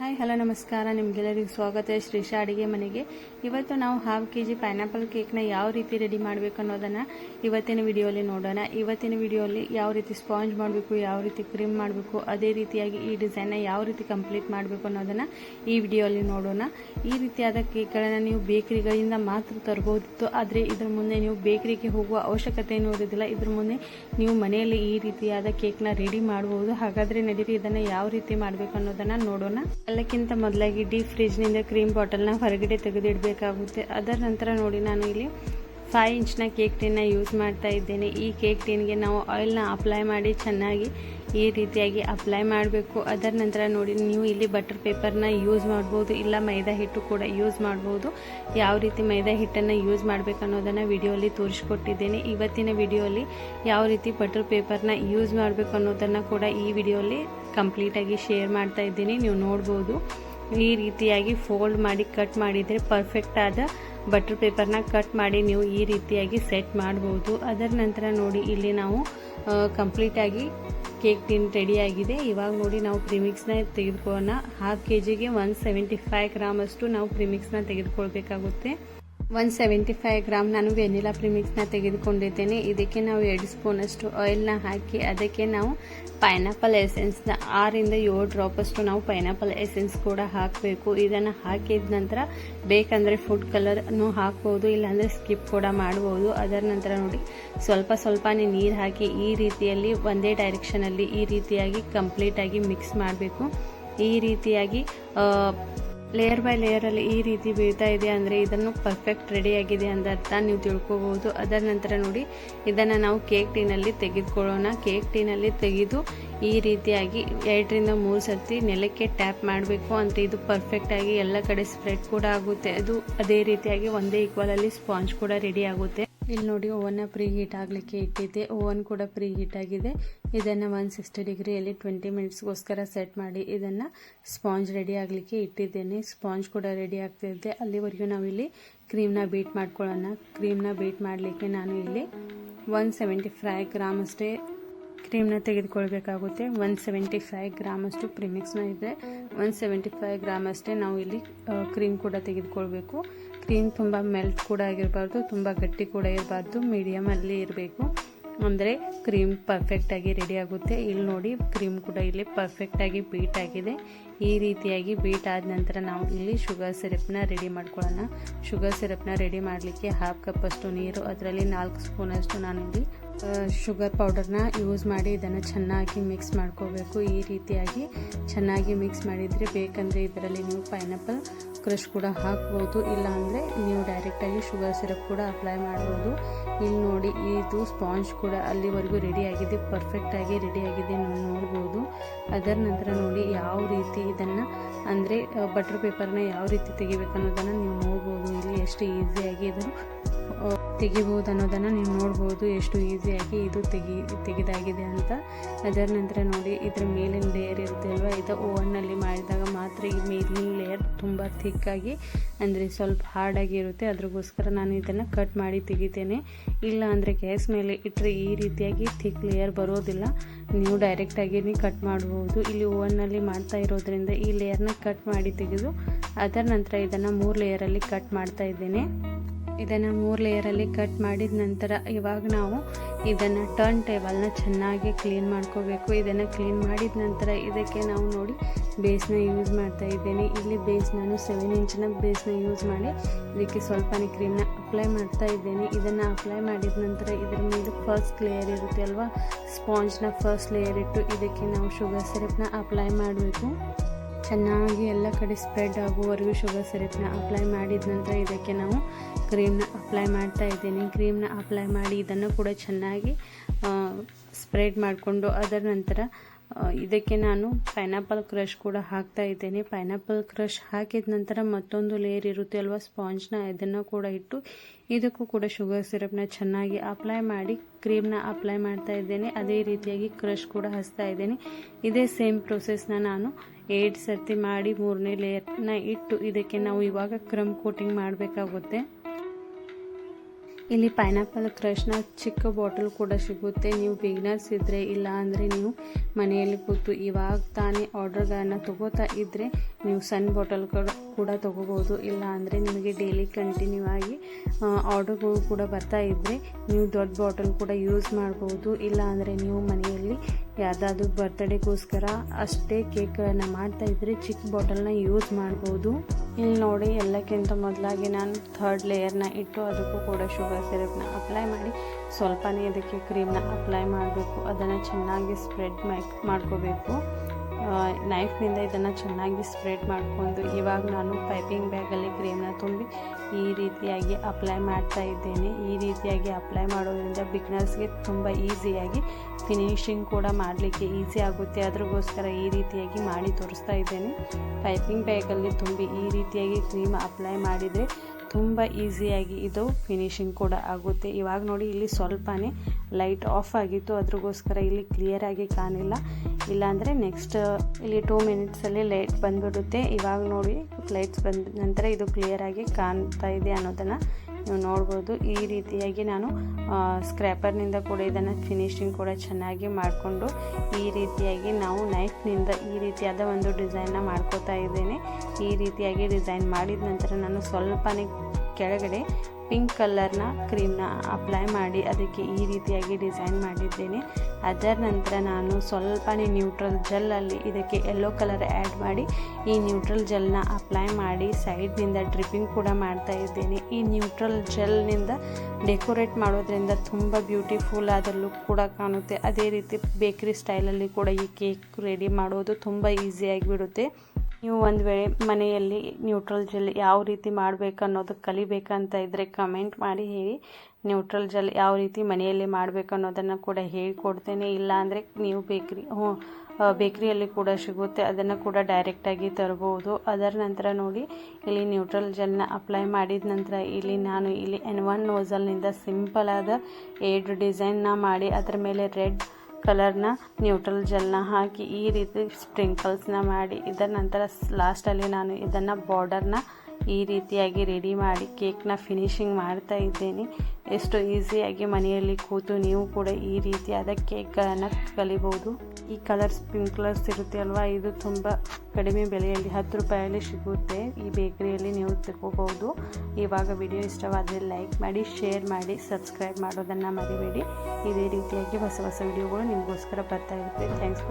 Hi, hello, ನಮಸ್ಕಾರ. ನಿಮಗೆಲ್ಲರಿಗೂ ಸ್ವಾಗತ. ಶ್ರೀಶಾ ಅಡುಗೆ ಮನೆಗೆ. ಇವತ್ತು ನಾವು ಹಾಫ್ ಕೆ ಜಿ ಪೈನಾಪಲ್ ಕೇಕ್ನ ಯಾವ ರೀತಿ ರೆಡಿ ಮಾಡಬೇಕು ಅನ್ನೋದನ್ನು ಇವತ್ತಿನ ವಿಡಿಯೋಲಿ ನೋಡೋಣ. ಇವತ್ತಿನ ವಿಡಿಯೋಲಿ ಯಾವ ರೀತಿ ಸ್ಪಾಂಜ್ ಮಾಡಬೇಕು, ಯಾವ ರೀತಿ ಕ್ರೀಮ್ ಮಾಡಬೇಕು, ಅದೇ ರೀತಿಯಾಗಿ ಈ ಡಿಸೈನ್ನ ಯಾವ ರೀತಿ ಕಂಪ್ಲೀಟ್ ಮಾಡಬೇಕು ಅನ್ನೋದನ್ನು ಈ ವಿಡಿಯೋಲಿ ನೋಡೋಣ. ಈ ರೀತಿಯಾದ ಕೇಕ್ಗಳನ್ನು ನೀವು ಬೇಕರಿಗಳಿಂದ ಮಾತ್ರ ತರಬಹುದಿತ್ತು ಆದರೆ ಇದ್ರ ಮುಂದೆ ನೀವು ಬೇಕರಿಗೆ ಹೋಗುವ ಅವಶ್ಯಕತೆ ಇರೋದಿಲ್ಲ. ಇದ್ರ ಮುಂದೆ ನೀವು ಮನೆಯಲ್ಲಿ ಈ ರೀತಿಯಾದ ಕೇಕ್ನ ರೆಡಿ ಮಾಡಬಹುದು ಹಾಗಾದರೆ ನಡೀರಿ, ಇದನ್ನು ಯಾವ ರೀತಿ ಮಾಡಬೇಕು ಅನ್ನೋದನ್ನು ನೋಡೋಣ. ಎಲ್ಲಕ್ಕಿಂತ ಮೊದಲಾಗಿ ಡೀಪ್ ಫ್ರಿಜ್ನಿಂದ ಕ್ರೀಮ್ ಬಾಟಲ್ನ ಹೊರಗಡೆ ತೆಗೆದಿಡಬೇಕಾಗುತ್ತೆ. ಅದರ ನಂತರ ನೋಡಿ ನಾನು ಇಲ್ಲಿ ಫೈವ್ ಇಂಚ್ನ ಕೇಕ್ ಟಿನ್ನ ಯೂಸ್ ಮಾಡ್ತಾ ಇದ್ದೇನೆ. ಈ ಕೇಕ್ ಟಿನ್ಗೆ ನಾವು ಆಯಿಲ್ನ ಅಪ್ಲೈ ಮಾಡಿ ಚೆನ್ನಾಗಿ ಈ ರೀತಿಯಾಗಿ ಅಪ್ಲೈ ಮಾಡಬೇಕು. ಅದರ ನಂತರ ನೋಡಿ, ನೀವು ಇಲ್ಲಿ ಬಟರ್ ಪೇಪರ್ನ ಯೂಸ್ ಮಾಡ್ಬೋದು. ಇಲ್ಲ ಮೈದಾ ಹಿಟ್ಟು ಕೂಡ ಯೂಸ್ ಮಾಡ್ಬೋದು. ಯಾವ ರೀತಿ ಮೈದಾ ಹಿಟ್ಟನ್ನು ಯೂಸ್ ಮಾಡಬೇಕು ಅನ್ನೋದನ್ನು ವಿಡಿಯೋಲಿ ತೋರಿಸ್ಕೊಟ್ಟಿದ್ದೇನೆ. ಇವತ್ತಿನ ವಿಡಿಯೋಲಿ ಯಾವ ರೀತಿ ಬಟರ್ ಪೇಪರ್ನ ಯೂಸ್ ಮಾಡಬೇಕು ಅನ್ನೋದನ್ನು ಕೂಡ ಈ ವಿಡಿಯೋಲಿ ಕಂಪ್ಲೀಟಾಗಿ ಶೇರ್ ಮಾಡ್ತಾ ಇದ್ದೀನಿ. ನೀವು ನೋಡ್ಬೋದು. ಈ ರೀತಿಯಾಗಿ ಫೋಲ್ಡ್ ಮಾಡಿ ಕಟ್ ಮಾಡಿದರೆ ಪರ್ಫೆಕ್ಟ್ ಆದ ಬಟರ್ ಪೇಪರ್ನ ಕಟ್ ಮಾಡಿ ನೀವು ಈ ರೀತಿಯಾಗಿ ಸೆಟ್ ಮಾಡ್ಬೋದು. ಅದರ ನಂತರ ನೋಡಿ ಇಲ್ಲಿ ನಾವು ಕಂಪ್ಲೀಟಾಗಿ ಕೇಕ್ ಟಿನ್ ರೆಡಿಯಾಗಿದೆ ಇವಾಗ ನೋಡಿ ನಾವು ಪ್ರಿಮಿಕ್ಸ್ನ ತೆಗೆದುಕೊಳ್ಳೋಣ. ಹಾಫ್ ಕೆ ಜಿಗೆ ಒನ್ ಸೆವೆಂಟಿ ಫೈವ್ ಗ್ರಾಮಷ್ಟು ನಾವು ಪ್ರಿಮಿಕ್ಸ್ನ ತೆಗೆದುಕೊಳ್ಬೇಕಾಗುತ್ತೆ. ಒನ್ ಸೆವೆಂಟಿ ಫೈವ್ ಗ್ರಾಮ್ ನಾನು ವೆನಿಲಾ ಪ್ರಿಮಿಕ್ಸ್ನ ತೆಗೆದುಕೊಂಡಿದ್ದೇನೆ. ಇದಕ್ಕೆ ನಾವು ಎರಡು ಸ್ಪೂನಷ್ಟು ಆಯಿಲ್ನ ಹಾಕಿ, ಅದಕ್ಕೆ ನಾವು ಪೈನಾಪಲ್ ಎಸೆನ್ಸ್ನ ಆರಿಂದ ಏಳು ಡ್ರಾಪಷ್ಟು ನಾವು ಪೈನಾಪಲ್ ಎಸೆನ್ಸ್ ಕೂಡ ಹಾಕಬೇಕು. ಇದನ್ನು ಹಾಕಿದ ನಂತರ ಬೇಕಂದರೆ ಫುಡ್ ಕಲರ್ನು ಹಾಕ್ಬೋದು, ಇಲ್ಲಾಂದರೆ ಸ್ಕಿಪ್ ಕೂಡ ಮಾಡ್ಬೋದು. ಅದರ ನಂತರ ನೋಡಿ, ಸ್ವಲ್ಪ ಸ್ವಲ್ಪನೇ ನೀರು ಹಾಕಿ ಈ ರೀತಿಯಲ್ಲಿ ಒಂದೇ ಡೈರೆಕ್ಷನಲ್ಲಿ ಈ ರೀತಿಯಾಗಿ ಕಂಪ್ಲೀಟಾಗಿ ಮಿಕ್ಸ್ ಮಾಡಬೇಕು. ಈ ರೀತಿಯಾಗಿ ಲೇಯರ್ ಬೈ ಲೇಯರಲ್ಲಿ ಈ ರೀತಿ ಬೀಳ್ತಾ ಇದೆ ಅಂದರೆ ಇದನ್ನು ಪರ್ಫೆಕ್ಟ್ ರೆಡಿ ಆಗಿದೆ ಅಂತ ಅರ್ಥ. ನೀವು ತಿಳ್ಕೊಬಹುದು ಅದರ ನಂತರ ನೋಡಿ, ಇದನ್ನು ನಾವು ಕೇಕ್ ಟೀನಲ್ಲಿ ತೆಗೆದುಕೊಳ್ಳೋಣ. ಕೇಕ್ ಟೀನಲ್ಲಿ ತೆಗೆದು ಈ ರೀತಿಯಾಗಿ ಎರಡರಿಂದ ಮೂರು ಸರ್ತಿ ನೆಲಕ್ಕೆ ಟ್ಯಾಪ್ ಮಾಡಬೇಕು ಅಂದರೆ ಇದು ಪರ್ಫೆಕ್ಟಾಗಿ ಎಲ್ಲ ಕಡೆ ಸ್ಪ್ರೆಡ್ ಕೂಡ ಆಗುತ್ತೆ. ಅದು ಅದೇ ರೀತಿಯಾಗಿ ಒಂದೇ ಈಕ್ವಲಲ್ಲಿ ಸ್ಪಾಂಜ್ ಕೂಡ ರೆಡಿ ಆಗುತ್ತೆ. ಇಲ್ಲಿ ನೋಡಿ, ಓವನ್ನ ಪ್ರೀ ಹೀಟ್ ಆಗಲಿಕ್ಕೆ ಇಟ್ಟಿದ್ದೆ. ಓವನ್ ಕೂಡ ಪ್ರೀ ಹೀಟ್ ಆಗಿದೆ. ಇದನ್ನು ಒನ್ ಸಿಕ್ಸ್ಟಿ ಡಿಗ್ರಿಯಲ್ಲಿ ಟ್ವೆಂಟಿ ಮಿನಿಟ್ಸ್ಗೋಸ್ಕರ ಸೆಟ್ ಮಾಡಿ ಇದನ್ನು ಸ್ಪಾಂಜ್ ರೆಡಿ ಆಗಲಿಕ್ಕೆ ಇಟ್ಟಿದ್ದೇನೆ. ಸ್ಪಾಂಜ್ ಕೂಡ ರೆಡಿ ಆಗ್ತಿದ್ದೆ ಅಲ್ಲಿವರೆಗೂ ನಾವಿಲ್ಲಿ ಕ್ರೀಮ್ನ ಬೀಟ್ ಮಾಡ್ಕೊಳ್ಳೋಣ. ಕ್ರೀಮ್ನ ಬೀಟ್ ಮಾಡಲಿಕ್ಕೆ ನಾನು ಇಲ್ಲಿ ಒನ್ ಸೆವೆಂಟಿ ಫೈವ್ ಗ್ರಾಮ್ ಅಷ್ಟೇ ಕ್ರೀಮ್ನ ತೆಗೆದುಕೊಳ್ಬೇಕಾಗುತ್ತೆ. ಒನ್ ಸೆವೆಂಟಿ ಫೈವ್ ಗ್ರಾಮ್ ಅಷ್ಟು ಪ್ರಿಮಿಕ್ಸ್ನ ಇದೆ. ಒನ್ ಸೆವೆಂಟಿ ಫೈವ್ ಗ್ರಾಮ್ ಅಷ್ಟೇ ನಾವು ಇಲ್ಲಿ ಕ್ರೀಮ್ ಕೂಡ ತೆಗೆದುಕೊಳ್ಬೇಕು. ಕ್ರೀಮ್ ತುಂಬ ಮೆಲ್ಟ್ ಕೂಡ ಆಗಿರಬಾರ್ದು, ತುಂಬ ಗಟ್ಟಿ ಕೂಡ ಇರಬಾರ್ದು ಮೀಡಿಯಮಲ್ಲಿ ಇರಬೇಕು. ಅಂದರೆ ಕ್ರೀಮ್ ಪರ್ಫೆಕ್ಟಾಗಿ ರೆಡಿ ಆಗುತ್ತೆ. ಇಲ್ಲಿ ನೋಡಿ ಕ್ರೀಮ್ ಕೂಡ ಇಲ್ಲಿ ಪರ್ಫೆಕ್ಟಾಗಿ ಬೀಟ್ ಆಗಿದೆ. ಈ ರೀತಿಯಾಗಿ ಬೀಟ್ ಆದ ನಂತರ ನಾವು ಇಲ್ಲಿ ಶುಗರ್ ಸಿರಪ್ನ ರೆಡಿ ಮಾಡ್ಕೊಳ್ಳೋಣ. ಶುಗರ್ ಸಿರಪ್ನ ರೆಡಿ ಮಾಡಲಿಕ್ಕೆ ಹಾಫ್ ಕಪ್ ಅಷ್ಟು ನೀರು, ಅದರಲ್ಲಿ ನಾಲ್ಕು ಸ್ಪೂನಷ್ಟು ನಾನು ಇಲ್ಲಿ ಶುಗರ್ ಪೌಡರ್ನ ಯೂಸ್ ಮಾಡಿ ಇದನ್ನು ಚೆನ್ನಾಗಿ ಮಿಕ್ಸ್ ಮಾಡ್ಕೋಬೇಕು. ಈ ರೀತಿಯಾಗಿ ಚೆನ್ನಾಗಿ ಮಿಕ್ಸ್ ಮಾಡಿದರೆ ಬೇಕಂದರೆ ಇದರಲ್ಲಿ ನೀವು ಪೈನಾಪಲ್ ಕ್ರಷ್ ಕೂಡ ಹಾಕ್ಬೋದು. ಇಲ್ಲಾಂದರೆ ನೀವು ಡೈರೆಕ್ಟಾಗಿ ಶುಗರ್ ಸಿರಪ್ ಕೂಡ ಅಪ್ಲೈ ಮಾಡ್ಬೋದು. ಇಲ್ಲಿ ನೋಡಿ, ಇದು ಸ್ಪಾಂಜ್ ಕೂಡ ಅಲ್ಲಿವರೆಗೂ ರೆಡಿಯಾಗಿದೆ ಪರ್ಫೆಕ್ಟಾಗಿ ರೆಡಿಯಾಗಿದೆ ನೀವು ನೋಡ್ಬೋದು. ಅದರ ನಂತರ ನೋಡಿ ಯಾವ ರೀತಿ ಇದನ್ನು, ಅಂದರೆ ಬಟರ್ ಪೇಪರ್ನ ಯಾವ ರೀತಿ ತೆಗಿಬೇಕು ಅನ್ನೋದನ್ನು ನೀವು ನೋಡ್ಬೋದು. ಇಲ್ಲಿ ಎಷ್ಟು ಈಸಿಯಾಗಿ ಇದನ್ನು ತೆಗಿಬೋದು ಅನ್ನೋದನ್ನು ನೀವು ನೋಡ್ಬೋದು, ಎಷ್ಟು ಈಸಿಯಾಗಿ ಇದು ತೆಗಿ, ತೆಗೆದಾಗಿದೆ ಅಂತ. ಅದರ ನಂತರ ನೋಡಿ, ಇದರ ಮೇಲಿನ ಲೇಯರ್ ಇರುತ್ತೆ ಅಲ್ವಾ? ಇದು ಓವನ್ನಲ್ಲಿ ಮಾಡಿದಾಗ ಮಾತ್ರ ಈ ಮೇಲಿನ ಲೇಯರ್ ತುಂಬ ಥಿಕ್ಕಾಗಿ ಅಂದರೆ ಸ್ವಲ್ಪ ಹಾರ್ಡಾಗಿರುತ್ತೆ ಅದ್ರಗೋಸ್ಕರ ನಾನು ಇದನ್ನು ಕಟ್ ಮಾಡಿ ತೆಗಿತೇನೆ. ಇಲ್ಲ ಅಂದರೆ ಗ್ಯಾಸ್ ಮೇಲೆ ಇಟ್ಟರೆ ಈ ರೀತಿಯಾಗಿ ಥಿಕ್ ಲೇಯರ್ ಬರೋದಿಲ್ಲ. ನೀವು ಡೈರೆಕ್ಟಾಗಿ ಕಟ್ ಮಾಡ್ಬೋದು. ಇಲ್ಲಿ ಓವನ್ನಲ್ಲಿ ಮಾಡ್ತಾ ಇರೋದ್ರಿಂದ ಈ ಲೇಯರ್ನ ಕಟ್ ಮಾಡಿ ತೆಗೆದು, ಅದರ ನಂತರ ಇದನ್ನು ಮೂರು ಲೇಯರಲ್ಲಿ ಕಟ್ ಮಾಡ್ತಾ ಇದ್ದೇನೆ. ಇದನ್ನು ಮೂರು ಲೇಯರಲ್ಲಿ ಕಟ್ ಮಾಡಿದ ನಂತರ ಇವಾಗ ನಾವು ಇದನ್ನು ಟರ್ನ್ ಟೇಬಲ್ನ ಚೆನ್ನಾಗಿ ಕ್ಲೀನ್ ಮಾಡ್ಕೋಬೇಕು. ಇದನ್ನು ಕ್ಲೀನ್ ಮಾಡಿದ ನಂತರ ಇದಕ್ಕೆ ನಾವು ನೋಡಿ ಬೇಸ್ನ ಯೂಸ್ ಮಾಡ್ತಾ ಇದ್ದೇನೆ. ಇಲ್ಲಿ ಬೇಸ್ ನಾನು ಸೆವೆನ್ ಇಂಚಿನ ಬೇಸ್ನ ಯೂಸ್ ಮಾಡಿ ಇದಕ್ಕೆ ಸ್ವಲ್ಪನೇ ಕ್ರೀಮ್ನ ಅಪ್ಲೈ ಮಾಡ್ತಾ ಇದ್ದೇನೆ. ಇದನ್ನು ಅಪ್ಲೈ ಮಾಡಿದ ನಂತರ ಇದರ ಮೇಲೆ ಫಸ್ಟ್ ಲೇಯರ್ ಇರುತ್ತೆ ಅಲ್ವಾ? ಸ್ಪಾಂಜ್ನ ಫಸ್ಟ್ ಲೇಯರ್ ಇಟ್ಟು ಇದಕ್ಕೆ ನಾವು ಶುಗರ್ ಸಿರಪ್ನ ಅಪ್ಲೈ ಮಾಡಬೇಕು. ಚೆನ್ನಾಗಿ ಎಲ್ಲ ಕಡೆ ಸ್ಪ್ರೆಡ್ ಆಗುವವರೆಗೂ ಶುಗರ್ ಸಿರಪ್ನ ಅಪ್ಲೈ ಮಾಡಿದ ನಂತರ ಇದಕ್ಕೆ ನಾವು ಕ್ರೀಮ್ನ ಅಪ್ಲೈ ಮಾಡ್ತಾ ಇದ್ದೀನಿ. ಕ್ರೀಮ್ನ ಅಪ್ಲೈ ಮಾಡಿ ಇದನ್ನು ಕೂಡ ಚೆನ್ನಾಗಿ ಸ್ಪ್ರೆಡ್ ಮಾಡಿಕೊಂಡು ಅದರ ನಂತರ ಇದಕ್ಕೆ ನಾನು ಪೈನಾಪಲ್ ಕ್ರಷ್ ಕೂಡ ಹಾಕ್ತಾ ಇದ್ದೇನೆ. ಪೈನಾಪಲ್ ಕ್ರಷ್ ಹಾಕಿದ ನಂತರ ಮತ್ತೊಂದು ಲೇಯರ್ ಇರುತ್ತೆ ಅಲ್ವಾ ಸ್ಪಾಂಜ್ನ ಇದನ್ನು ಕೂಡ ಇಟ್ಟು ಇದಕ್ಕೂ ಕೂಡ ಶುಗರ್ ಸಿರಪ್ನ ಚೆನ್ನಾಗಿ ಅಪ್ಲೈ ಮಾಡಿ ಕ್ರೀಮ್ನ ಅಪ್ಲೈ ಮಾಡ್ತಾ ಇದ್ದೇನೆ. ಅದೇ ರೀತಿಯಾಗಿ ಕ್ರಷ್ ಕೂಡ ಹಚ್ತಾ ಇದ್ದೇನೆ. ಇದೇ ಸೇಮ್ ಪ್ರೊಸೆಸ್ನ ನಾನು ಏಟ್ ಸರ್ತಿ ಮಾಡಿ ಮೂರನೇ ಲೇಯರ್ನ ಇಟ್ಟು ಇದಕ್ಕೆ ನಾವು ಇವಾಗ ಕ್ರಮ್ ಕೋಟಿಂಗ್ ಮಾಡಬೇಕಾಗುತ್ತೆ. ಇಲ್ಲಿ ಪೈನಾಪಲ್ ಕ್ರಶ್ನ ಚಿಕ್ಕ ಬಾಟಲ್ ಕೂಡ ಸಿಗುತ್ತೆ. ನೀವು ಬಿಗ್ನರ್ಸ್ ಇದ್ದರೆ ಇಲ್ಲ ಅಂದರೆ ನೀವು ಮನೆಯಲ್ಲಿ ಕೂತು ಇವಾಗ ತಾನೇ ಆರ್ಡರ್ಗಳನ್ನು ತಗೋತಾ ಇದ್ದರೆ ನೀವು ಸಣ್ಣ ಬಾಟಲ್ ಕೂಡ ತೊಗೋಬೋದು. ಇಲ್ಲ ಅಂದರೆ ನಿಮಗೆ ಡೈಲಿ ಕಂಟಿನ್ಯೂ ಆಗಿ ಆರ್ಡರ್ಗಳು ಕೂಡ ಬರ್ತಾ ಇದ್ದರೆ ನೀವು ದೊಡ್ಡ ಬಾಟಲ್ ಕೂಡ ಯೂಸ್ ಮಾಡ್ಬೋದು. ಇಲ್ಲ ಅಂದರೆ ನೀವು ಮನೆಯಲ್ಲಿ ಯಾವುದಾದ್ರೂ ಬರ್ತ್ಡೇಗೋಸ್ಕರ ಅಷ್ಟೇ ಕೇಕ್ಗಳನ್ನು ಮಾಡ್ತಾ ಇದ್ದರೆ ಚಿಕ್ಕ ಬಾಟಲ್ನ ಯೂಸ್ ಮಾಡ್ಬೋದು. ಇಲ್ಲಿ ನೋಡಿ, ಎಲ್ಲಕ್ಕಿಂತ ಮೊದಲಾಗಿ ನಾನು ಥರ್ಡ್ ಲೇಯರ್ನ ಇಟ್ಟು ಅದಕ್ಕೂ ಕೂಡ ಶುಗರ್ ಸಿರಪ್ನ ಅಪ್ಲೈ ಮಾಡಿ, ಸ್ವಲ್ಪನೇ ಅದಕ್ಕೆ ಕ್ರೀಮ್ನ ಅಪ್ಲೈ ಮಾಡಬೇಕು. ಅದನ್ನು ಚೆನ್ನಾಗಿ ಸ್ಪ್ರೆಡ್ ಮಾಡ್ಕೋಬೇಕು. ನೈಫ್ನಿಂದ ಇದನ್ನು ಚೆನ್ನಾಗಿ ಸ್ಪ್ರೆಡ್ ಮಾಡಿಕೊಂಡು ಇವಾಗ ನಾನು ಪೈಪಿಂಗ್ ಬ್ಯಾಗಲ್ಲಿ ಕ್ರೀಮ್ನ ತುಂಬಿ ಈ ರೀತಿಯಾಗಿ ಅಪ್ಲೈ ಮಾಡ್ತಾ ಇದ್ದೇನೆ. ಈ ರೀತಿಯಾಗಿ ಅಪ್ಲೈ ಮಾಡೋದ್ರಿಂದ ಬಿಗ್ನರ್ಸ್ಗೆ ತುಂಬ ಈಸಿಯಾಗಿ ಫಿನಿಶಿಂಗ್ ಕೂಡ ಮಾಡಲಿಕ್ಕೆ ಈಸಿ ಆಗುತ್ತೆ. ಅದ್ರಗೋಸ್ಕರ ಈ ರೀತಿಯಾಗಿ ಮಾಡಿ ತೋರಿಸ್ತಾ ಇದ್ದೇನೆ. ಪೈಪಿಂಗ್ ಬ್ಯಾಗಲ್ಲಿ ತುಂಬಿ ಈ ರೀತಿಯಾಗಿ ಕ್ರೀಮ್ ಅಪ್ಲೈ ಮಾಡಿದರೆ ತುಂಬ ಈಸಿಯಾಗಿ ಇದು ಫಿನಿಶಿಂಗ್ ಕೂಡ ಆಗುತ್ತೆ. ಇವಾಗ ನೋಡಿ, ಇಲ್ಲಿ ಸ್ವಲ್ಪನೇ ಲೈಟ್ ಆಫ್ ಆಗಿತ್ತು. ಅದ್ರಗೋಸ್ಕರ ಇಲ್ಲಿ ಕ್ಲಿಯರಾಗಿ ಕಾಣಿಲ್ಲ. ಇಲ್ಲಾಂದರೆ ನೆಕ್ಸ್ಟ್ ಇಲ್ಲಿ ಟೂ ಮಿನಿಟ್ಸಲ್ಲಿ ಲೈಟ್ ಬಂದ್ಬಿಡುತ್ತೆ. ಇವಾಗ ನೋಡಿ ಲೈಟ್ಸ್ ಬಂದ ನಂತರ ಇದು ಕ್ಲಿಯರಾಗಿ ಕಾಣ್ತಾ ಇದೆ ಅನ್ನೋದನ್ನು ನೀವು ನೋಡ್ಬೋದು. ಈ ರೀತಿಯಾಗಿ ನಾನು ಸ್ಕ್ರ್ಯಾಪರ್ನಿಂದ ಕೂಡ ಇದನ್ನು ಫಿನಿಶಿಂಗ್ ಕೂಡ ಚೆನ್ನಾಗಿ ಮಾಡಿಕೊಂಡು ಈ ರೀತಿಯಾಗಿ ನಾವು ನೈಫ್ನಿಂದ ಈ ರೀತಿಯಾದ ಒಂದು ಡಿಸೈನ್ನ ಮಾಡ್ಕೋತಾ ಇದ್ದೇನೆ. ಈ ರೀತಿಯಾಗಿ ಡಿಸೈನ್ ಮಾಡಿದ ನಂತರ ನಾನು ಸ್ವಲ್ಪನೇ ಕೆಳಗಡೆ ಪಿಂಕ್ ಕಲರ್ನ ಕ್ರೀಮ್ನ ಅಪ್ಲೈ ಮಾಡಿ ಅದಕ್ಕೆ ಈ ರೀತಿಯಾಗಿ ಡಿಸೈನ್ ಮಾಡಿದ್ದೇನೆ. ಅದರ ನಂತರ ನಾನು ಸ್ವಲ್ಪನೇ ನ್ಯೂಟ್ರಲ್ ಜೆಲ್ಲಲ್ಲಿ ಇದಕ್ಕೆ ಯೆಲ್ಲೋ ಕಲರ್ ಆ್ಯಡ್ ಮಾಡಿ ಈ ನ್ಯೂಟ್ರಲ್ ಜೆಲ್ನ ಅಪ್ಲೈ ಮಾಡಿ ಸೈಡ್ನಿಂದ ಡ್ರಿಪ್ಪಿಂಗ್ ಕೂಡ ಮಾಡ್ತಾ ಇದ್ದೇನೆ. ಈ ನ್ಯೂಟ್ರಲ್ ಜೆಲ್ನಿಂದ ಡೆಕೋರೇಟ್ ಮಾಡೋದ್ರಿಂದ ತುಂಬ ಬ್ಯೂಟಿಫುಲ್ ಆದ ಲುಕ್ ಕೂಡ ಕಾಣುತ್ತೆ. ಅದೇ ರೀತಿ ಬೇಕ್ರಿ ಸ್ಟೈಲಲ್ಲಿ ಕೂಡ ಈ ಕೇಕ್ ರೆಡಿ ಮಾಡೋದು ತುಂಬ ಈಸಿಯಾಗಿ ಬಿಡುತ್ತೆ. ನೀವು ಒಂದು ವೇಳೆ ಮನೆಯಲ್ಲಿ ನ್ಯೂಟ್ರಲ್ ಜೆಲ್ ಯಾವ ರೀತಿ ಮಾಡಬೇಕು ಅನ್ನೋದು ಕಲಿಬೇಕಂತ ಇದ್ದರೆ ಕಮೆಂಟ್ ಮಾಡಿ ಹೇಳಿ. ನ್ಯೂಟ್ರಲ್ ಜೆಲ್ ಯಾವ ರೀತಿ ಮನೆಯಲ್ಲಿ ಮಾಡಬೇಕು ಅನ್ನೋದನ್ನು ಕೂಡ ಹೇಳಿಕೊಡ್ತೇನೆ. ಇಲ್ಲ ಅಂದರೆ ನೀವು ಬೇಕ್ರಿ, ಹ್ಞೂ ಬೇಕ್ರಿಯಲ್ಲಿ ಕೂಡ ಸಿಗುತ್ತೆ. ಅದನ್ನು ಕೂಡ ಡೈರೆಕ್ಟಾಗಿ ತರ್ಬೋದು. ಅದರ ನಂತರ ನೋಡಿ, ಇಲ್ಲಿ ನ್ಯೂಟ್ರಲ್ ಜೆಲ್ನ ಅಪ್ಲೈ ಮಾಡಿದ ನಂತರ ಇಲ್ಲಿ ನಾನು ಇಲ್ಲಿ ಎನ್ ಒನ್ ನೋಸಲ್ನಿಂದ ಸಿಂಪಲಾದ ಏಡ್ ಡಿಸೈನ್ನ ಮಾಡಿ, ಅದರ ಮೇಲೆ ರೆಡ್ ಕಲರ್ನ ನ್ಯೂಟ್ರಲ್ ಜೆಲ್ನ ಹಾಕಿ ಈ ರೀತಿ ಸ್ಪ್ರಿಂಕಲ್ಸ್ನ ಮಾಡಿ, ಇದರ ನಂತರ ಲಾಸ್ಟಲ್ಲಿ ನಾನು ಇದನ್ನು ಬಾರ್ಡರ್ನ ಈ ರೀತಿಯಾಗಿ ರೆಡಿ ಮಾಡಿ ಕೇಕ್ನ ಫಿನಿಶಿಂಗ್ ಮಾಡ್ತಾ ಇದ್ದೇನೆ. ಎಷ್ಟು ಈಸಿಯಾಗಿ ಮನೆಯಲ್ಲಿ ಕೂತು ನೀವು ಕೂಡ ಈ ರೀತಿಯಾದ ಕೇಕ್ಗಳನ್ನು ಕಲಿಬೋದು. ಈ ಕಲರ್ ಸ್ಪ್ರಿಂಕ್ಲರ್ಸ್ ಇರುತ್ತೆ ಅಲ್ವಾ? ಇದು ತುಂಬ ಕಡಿಮೆ ಬೆಲೆಯಲ್ಲಿ ಹತ್ತು ರೂಪಾಯಲ್ಲಿ ಸಿಗುತ್ತೆ. ಈ ಬೇಕರಿಯಲ್ಲಿ ನೀವು ತಗೋಬಹುದು. ಇವಾಗ ವಿಡಿಯೋ ಇಷ್ಟವಾದರೆ ಲೈಕ್ ಮಾಡಿ ಶೇರ್ ಮಾಡಿ ಸಬ್ಸ್ಕ್ರೈಬ್ ಮಾಡೋದನ್ನು ಮರಿಬೇಡಿ. ಇದೇ ರೀತಿಯಾಗಿ ಹೊಸ ಹೊಸ ವಿಡಿಯೋಗಳು ನಿಮಗೋಸ್ಕರ ಬರ್ತಾ ಇರುತ್ತೆ. ಥ್ಯಾಂಕ್ಸ್